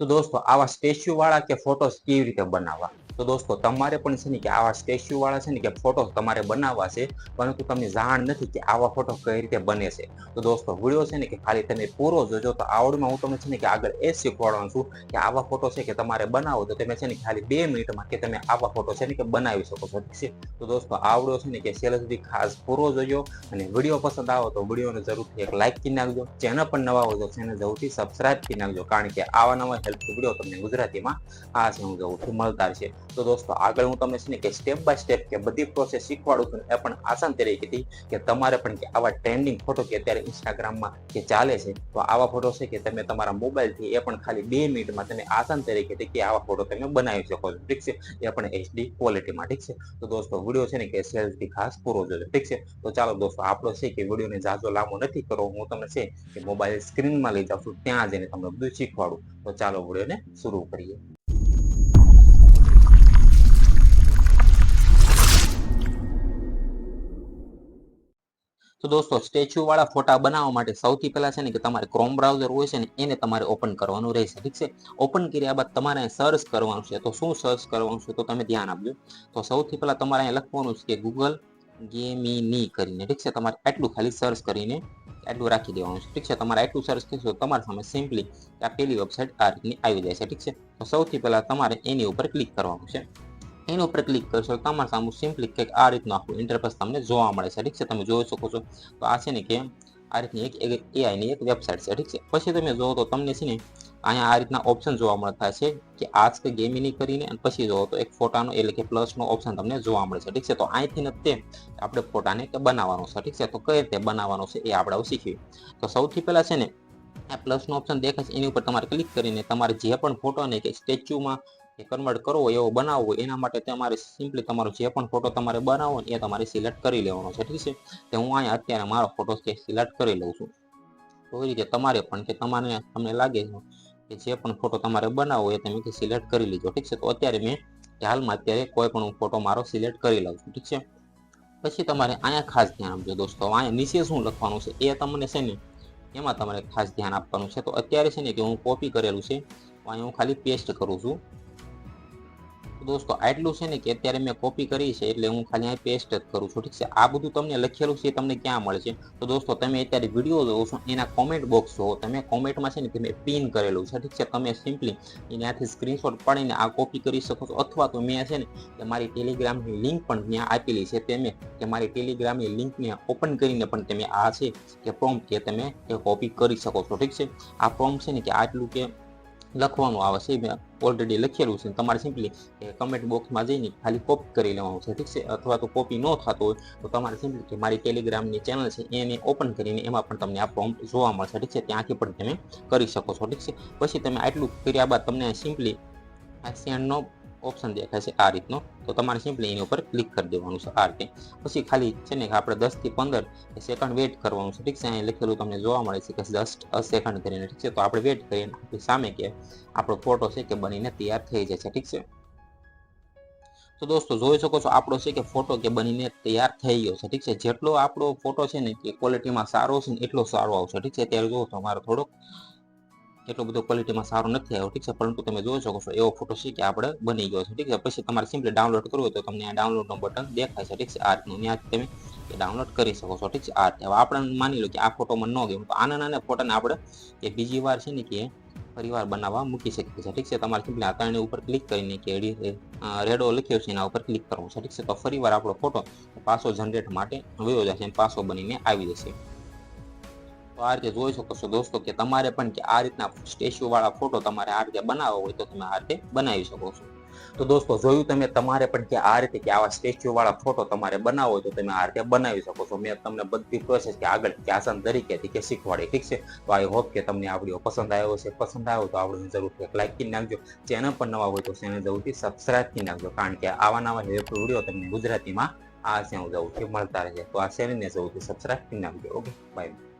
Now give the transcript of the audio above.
તો દોસ્તો આવા સ્ટેચ્યુ વાળા કે ફોટોસ કેવી રીતે બનાવવા? તો દોસ્તો, તમારે પણ છે ને કે આવા સ્ટેચ્યુ વાળા છે ને કે ફોટો તમારે બનાવવા છે, પરંતુ તમને જાણ નથી કે આવા ફોટો કઈ રીતે બને છે. તો દોસ્તો વીડિયો છે ને કે ખાલી તમે પૂરો જોજો, તો આવડમાં હું તમને છે ને કે આગળ એ શીખવાડવાનું છું કે આવા ફોટો છે કે તમારે બનાવો, તો તમે છે ને ખાલી બે મિનિટમાં કે તમે આવા ફોટો છે ને કે બનાવી શકો છો, ઠીક છે? તો દોસ્તો, આવડો છે ને કે છેલ્લે સુધી ખાસ પૂરો જોજો અને વીડિયો પસંદ આવો તો વિડીયોને જરૂરથી એક લાઇક કરી નાખજો. ચેનલ પણ નવા હોય તો ચેનલ જરૂરથી સબસ્ક્રાઇબ કરી નાખજો, કારણ કે આવા નવા હેલ્પફુલ વીડિયો તમને ગુજરાતીમાં આ છે હું જરૂરથી મળતા છે તો દોસ્તો, આગળ હું તમને છે ને કે સ્ટેપ બાય સ્ટેપ કે બધી પ્રોસેસ શીખવાડું છું એ પણ આસાન તરીકેથી કે તમારે પણ કે આવા ટ્રેન્ડિંગ ફોટો કે અત્યારે ઇન્સ્ટાગ્રામમાં કે ચાલે છે, તો આવા ફોટો છે કે તમે તમારા મોબાઈલથી એ પણ ખાલી બે મિનિટમાં તમે આસાન તરીકેથી કે આવા ફોટો તમે બનાવી શકો છો, ઠીક છે? એ પણ એચડી ક્વોલિટીમાં ઠીક છે? તો દોસ્તો, વીડિયો છે ને કે સેલ્સથી ખાસ પૂરો જોજો, ઠીક છે? તો ચાલો દોસ્તો, આપણો છે કે વિડીયોને ઝાઝો લાંબો નથી કરવો, હું તમને છે કે મોબાઈલ સ્ક્રીનમાં લઈ જાઉં છું, ત્યાં જઈને તમને બધું શીખવાડું. તો ચાલો વિડીયોને શરૂ કરીએ. તો દોસ્તો સ્ટેચ્યુ વાળા ફોટા બનાવવા માટે સૌથી પહેલા છે ને કે તમારે ક્રોમ બ્રાઉઝર હોય છે ને, એને તમારે ઓપન કરવાનું રહેશે, ઠીક છે? ઓપન કર્યા બાદ તમારે સર્ચ કરવાનું છે. તો શું સર્ચ કરવાનું છે? તો તમે ધ્યાન આપજો. તો સૌથી પહેલા તમારે અહીંયા લખવાનું છે કે ગૂગલ ગેમિની કરીને, ઠીક છે? તમારે એટલું ખાલી સર્ચ કરીને એટલું રાખી દેવાનું છે, ઠીક છે? તમારે એટલું સર્ચ કરશો તમારા સામે સિમ્પલી આ પેલી વેબસાઇટ આ રીતની આવી જાય છે, ઠીક છે? તો સૌથી પહેલાં તમારે એની ઉપર ક્લિક કરવાનું છે. એની ઉપર ક્લિક કરશો તમારા સામે સિમ્પલી કંઈક આ રીતનું આખું ઇન્ટરફેસ તમને જોવા મળે છે. ઠીક છે? તમે જોઈ શકો છો. તો આ છે ને કે આ રીતની એક એઆઈની એક વેબસાઇટ છે. ઠીક છે? પછી તમે જોવો તો તમને છે ને અહીંયા આ રીતના ઓપ્શન જોવા મળતા છે કે આજ કે ગેમિંગ કરીને અને પછી જોવો તો એક ફોટાનો એટલે કે પ્લસનો ઓપ્શન તમને જોવા મળે છે. ઠીક છે? તો અહીંથી તે આપણે ફોટાને બનાવવાનો છે. ઠીક છે? તો કઈ રીતે બનાવવાનો છે એ આપણે શીખીએ. તો સૌથી પહેલાં છે ને આ પ્લસનો ઓપ્શન દેખાય છે. એની ઉપર તમારે ક્લિક કરીને તમારે જે પણ ફોટો ને કે સ્ટેચ્યુમાં એ કન્વર્ટ કરવો, એવો બનાવવો, એના માટે તમારે સિમ્પલી તમારો જે પણ ફોટો તમારે બનાવવો એ તમારે સિલેક્ટ કરી લેવાનો છે, ઠીક છે? તો હું અહીંયા અત્યારે મારો ફોટો છે સિલેક્ટ કરી લઉં છું. તો એ રીતે તમારે પણ કે તમારે તમને લાગે કે જે પણ ફોટો તમારે બનાવવો એ તમે સિલેક્ટ કરી લીધો ઠીક છે? તો અત્યારે મેં હાલમાં અત્યારે કોઈ પણ ફોટો મારો સિલેક્ટ કરી લઉં છું, ઠીક છે? પછી તમારે અહીંયા ખાસ ધ્યાન આપજો દોસ્તો, અહીંયા નીચે શું લખવાનું છે એ તમને છે ને એમાં તમારે ખાસ ધ્યાન આપવાનું છે. તો અત્યારે છે ને કે હું કોપી કરેલું છે અહીંયા હું ખાલી પેસ્ટ કરું છું. દોસ્તો, આટલું છે ને કે અત્યારે મેં કોપી કરી છે એટલે હું ખાલી અહીં પેસ્ટ જ કરું છું, ઠીક છે? આ બધું તમને લખેલું છે તમને ક્યાં મળે છે તો દોસ્તો, તમે અત્યારે વીડિયો જોવો છો, એના કોમેન્ટ બોક્સ જોવો. તમે કોમેન્ટમાં છે ને તમે પિન કરેલું છે, ઠીક છે? તમે સિમ્પલી એનાથી સ્ક્રીનશોટ પાડીને આ કોપી કરી શકો છો. અથવા તો મેં છે ને કે મારી ટેલિગ્રામની લિંક પણ ત્યાં આપેલી છે તમે કે મારી ટેલિગ્રામની લિંકને ઓપન કરીને પણ તમે આ છે કે પ્રોમ્પ કે તમે એ કોપી કરી શકો છો, ઠીક છે? આ પ્રોમ્પ છે ને કે આટલું કે લખવાનું આવે છે, મેં ઓલરેડી લખેલું છે. તમારે સિમ્પલી કમેન્ટ બોક્સમાં જઈને ખાલી કોપી કરી લેવાનું છે, ઠીક છે? અથવા તો કોપી ન થતો હોય, તો તમારે સિમ્પલી કે મારી ટેલિગ્રામની ચેનલ છે એને ઓપન કરીને એમાં પણ તમને આ પ્રોમ્પ્ટ જોવા મળશે, ઠીક છે? ત્યાંથી પણ તમે કરી શકો છો, ઠીક છે? પછી તમે આટલું કર્યા બાદ તમને સિમ્પલી આ સેન્ડનો ઓપ્શન દેખાય છે આ રીતનો. તો તમારે સિમ્પલી એની ઉપર ક્લિક કરી દેવાનું છે આ રીતે. પછી ખાલી છે ને આપણે દસથી પંદર સેકન્ડ વેઇટ કરવાનું છે. ઠીક છે? અહીં લખેલું તમને જોવા મળે છે કે જસ્ટ અ સેકન્ડ કરીને. ઠીક છે? તો આપણે વેઇટ કરીએ આપણી સામે કે આપણો ફોટો છે કે બનીને તૈયાર થઈ જાય છે ઠીક છે? તો દોસ્તો જોઈ શકો છો આપણો છે કે ફોટો કે બનીને તૈયાર થઈ ગયો છે. ઠીક છે? જેટલો આપણો ફોટો છે ને એ ક્વોલિટીમાં સારો છે ને એટલો સારો આવશે. ઠીક છે? ત્યારે જો તમારો થોડોક એટલો બધો ક્વોલિટીમાં સારો નથી આવ્યો, ઠીક છે? પરંતુ તમે જોઈ શકો છો, એવો ફોટો છે કે આપણે બની ગયો છે, ઠીક છે? પછી તમારે સિમ્પલી ડાઉનલોડ કરવું તો તમને આ ડાઉનલોડનું બટન દેખાય છે, ઠીક છે? આ રીતનું ત્યાંથી તમે ડાઉનલોડ કરી શકો છો, ઠીક છે? આ રીતે. હવે આપણે માની લો કે આ ફોટોમાં ન ગયું, તો આના નાના ફોટાને આપણે એ બીજી વાર છે ને કે પરિવાર બનાવવા મૂકી શકીએ છીએ, ઠીક છે? તમારે સિમ્પલી આ ત્રણેય ઉપર ક્લિક કરીને કે રેડો લખ્યો છે એના ઉપર ક્લિક કરવું છે, ઠીક છે? તો ફરીવાર આપણો ફોટો પાસો જનરેટ માટે વયો જશે પાસો બનીને આવી જશે. તો આ રીતે જોઈ શકો છો દોસ્તો કે તમારે પણ કે આ રીતના સ્ટેચ્યુ વાળા ફોટો તમારે આ રીતે બનાવવો હોય તો તમે આ રીતે બનાવી શકો છો. તો દોસ્તો જોયું તમે તમારે પણ કે આ રીતે કે આવા સ્ટેચ્યુ વાળા ફોટો તમારે બનાવવો હોય તો તમે આ રીતે બનાવી શકો છો. મેં તમને બધી પ્રોસેસ કે આગળ કે આસાન તરીકેથી કે શીખવાડી, ઠીક છે? તો આઈ હોપ કે તમને આ વીડિયો પસંદ આવ્યો છે પસંદ આવ્યો તો આપણે જરૂરથી એક લાઈક કરી નાખજો. ચેનલ પર નવા હોય તો ચેનલ જરૂરથી સબસ્ક્રાઇબ કરી નાખજો. કારણ કે આવા નવા વીડિયો તમને ગુજરાતીમાં આ છે હું જરૂરથી મળતા રહે તો આ ચેનલને જરૂરથી સબસ્ક્રાઇબ કરી નાખજો. Okay bye